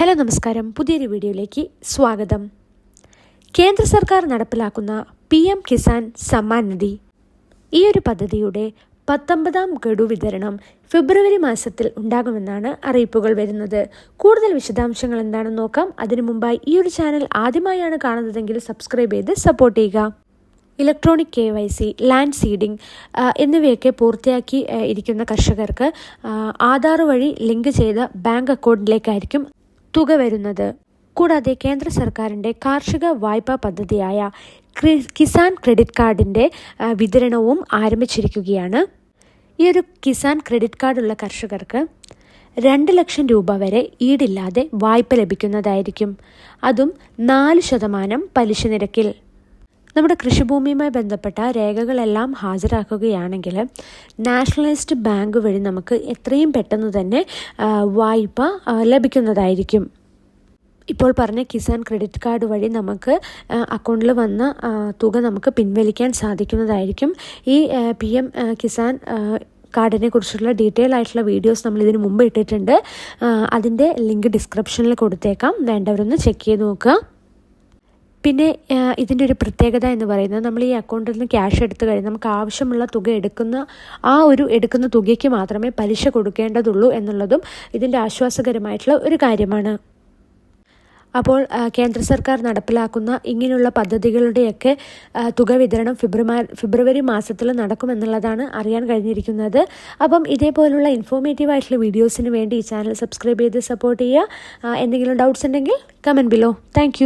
Hello നമസ്കാരം. പുതിയൊരു വീഡിയോയിലേക്ക് സ്വാഗതം. കേന്ദ്ര സർക്കാർ നടപ്പിലാക്കുന്ന പി എം കിസാൻ സമ്മാൻ നിധി. ഈ ഒരു പദ്ധതിയുടെ പത്തൊമ്പതാം ഗഡു വിതരണം ഫെബ്രുവരി മാസത്തിൽ ഉണ്ടാകുമെന്നാണ് അറിയിപ്പുകൾ വരുന്നത്. കൂടുതൽ വിശദാംശങ്ങൾ എന്താണെന്ന് നോക്കാം. അതിനു മുമ്പായി ഈ ഒരു ചാനൽ ആദ്യമായാണ് കാണുന്നതെങ്കിൽ സബ്സ്ക്രൈബ് ചെയ്ത് സപ്പോർട്ട് ചെയ്യുക. Electronic K Y C land seeding എന്നിവയൊക്കെ പൂർത്തിയാക്കി ഇരിക്കുന്ന കർഷകർക്ക് ആധാർ വഴി ലിങ്ക് ചെയ്ത ബാങ്ക് അക്കൗണ്ടിലേക്കായിരിക്കും തുക വരുന്നത്. കൂടാതെ കേന്ദ്ര സർക്കാരിന്റെ കാർഷിക വായ്പാ പദ്ധതിയായ കിസാൻ ക്രെഡിറ്റ് കാർഡിന്റെ വിതരണവും ആരംഭിച്ചിരിക്കുകയാണ്. ഈ ഒരു കിസാൻ ക്രെഡിറ്റ് കാർഡുള്ള കർഷകർക്ക് രണ്ട് ലക്ഷം രൂപ വരെ ഈടില്ലാതെ വായ്പ ലഭിക്കുന്നതായിരിക്കും. അതും നാല് ശതമാനം പലിശ നിരക്കിൽ. നമ്മുടെ കൃഷിഭൂമിയുമായി ബന്ധപ്പെട്ട രേഖകളെല്ലാം ഹാജരാക്കുകയാണെങ്കിൽ നാഷണലൈസ്ഡ് ബാങ്ക് വഴി നമുക്ക് എത്രയും പെട്ടെന്ന് തന്നെ വായ്പ ലഭിക്കുന്നതായിരിക്കും. ഇപ്പോൾ പറഞ്ഞ കിസാൻ ക്രെഡിറ്റ് കാർഡ് വഴി നമുക്ക് അക്കൗണ്ടിൽ വന്ന തുക നമുക്ക് പിൻവലിക്കാൻ സാധിക്കുന്നതായിരിക്കും. ഈ പി എം കിസാൻ കാർഡിനെ കുറിച്ചുള്ള ഡീറ്റെയിൽ ആയിട്ടുള്ള വീഡിയോസ് നമ്മൾ ഇതിന് മുമ്പ് ഇട്ടിട്ടുണ്ട്. അതിന്റെ ലിങ്ക് ഡിസ്ക്രിപ്ഷനിൽ കൊടുത്തേക്കാം. വേണ്ടവരൊന്ന് ചെക്ക് ചെയ്ത് നോക്കുക. പിന്നെ ഇതിന്റെ ഒരു പ്രത്യേകത എന്ന് പറയുന്നത് നമ്മൾ ഈ അക്കൗണ്ടിൽ നിന്ന് ക്യാഷ് എടുത്തു കഴിഞ്ഞാൽ നമുക്ക് ആവശ്യമുള്ള തുക എടുക്കുന്ന ആ ഒരു എടുക്കുന്ന തുകയ്ക്ക് മാത്രമേ പലിശ കൊടുക്കേണ്ടതുള്ളൂ എന്നുള്ളതും ഇതിന്റെ ആശ്വാസകരമായിട്ടുള്ള ഒരു കാര്യമാണ്. അപ്പോൾ കേന്ദ്ര സർക്കാർ നടപ്പിലാക്കുന്ന ഇങ്ങനെയുള്ള പദ്ധതികളുടെയൊക്കെ തുക വിതരണം ഫെബ്രുവരി ഫെബ്രുവരി മാസത്തിൽ നടക്കുമെന്നുള്ളതാണ് അറിയാൻ കഴിഞ്ഞിരിക്കുന്നത്. അപ്പം ഇതേപോലുള്ള ഇൻഫോർമേറ്റീവ് ആയിട്ടുള്ള വീഡിയോസിന് വേണ്ടി ഈ ചാനൽ സബ്സ്ക്രൈബ് ചെയ്ത് സപ്പോർട്ട് ചെയ്യുക. എന്തെങ്കിലും ഡൗട്ട്സ് ഉണ്ടെങ്കിൽ കമന്റ് ബിലോ താങ്ക്